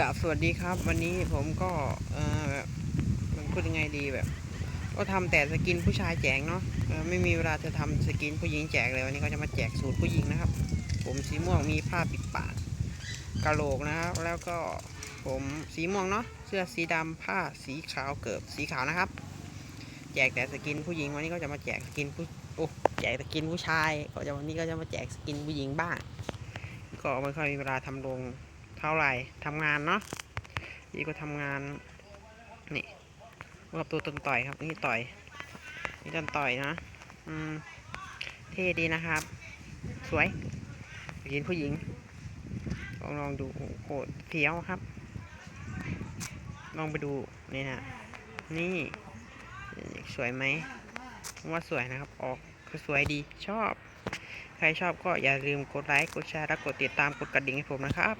กับสวัสดีครับ วันนี้ผมก็เออแบบมันพูดยังไงดีแบบ ก็ทำแต่สกินผู้ชายแจกเนาะไม่มีเวลาจะทำสกินผู้หญิงแจกเลยวันนี้ก็จะมาแจกสูตรผู้หญิงนะครับ ผมสีม่วงมีผ้าปิดปากกะโหลกนะครับ แล้วก็ผมสีม่วงเนาะเสื้อสีดำผ้าสีขาวเกิบสีขาวนะครับ แจกแต่สกินผู้หญิงวันนี้ก็จะมาแจกสกินผู้โอ้แจกสกินผู้ชาย ก็จะวันนี้ก็จะมาแจกสกินผู้หญิงบ้างก็ไม่ค่อยมีเวลาทำลง เท่าไหร่ทำงานเนาะนี่ก็ทำงานนี่กับตัวตนต่อยครับ นี่ต่อย นี่ตนต่อยนะอืมเท่ดีนะครับ สวยยินผู้หญิง ลองลองดูโอ้โหเฟี้ยวครับ ลองไปดูนี่นะนี่สวยไหมผมว่าสวยนะครับ ออกคือสวยดีชอบ ใครชอบก็อย่าลืมกดไลค์ กดแชร์ และกดติดตาม กดกระดิ่งให้ผมนะครับ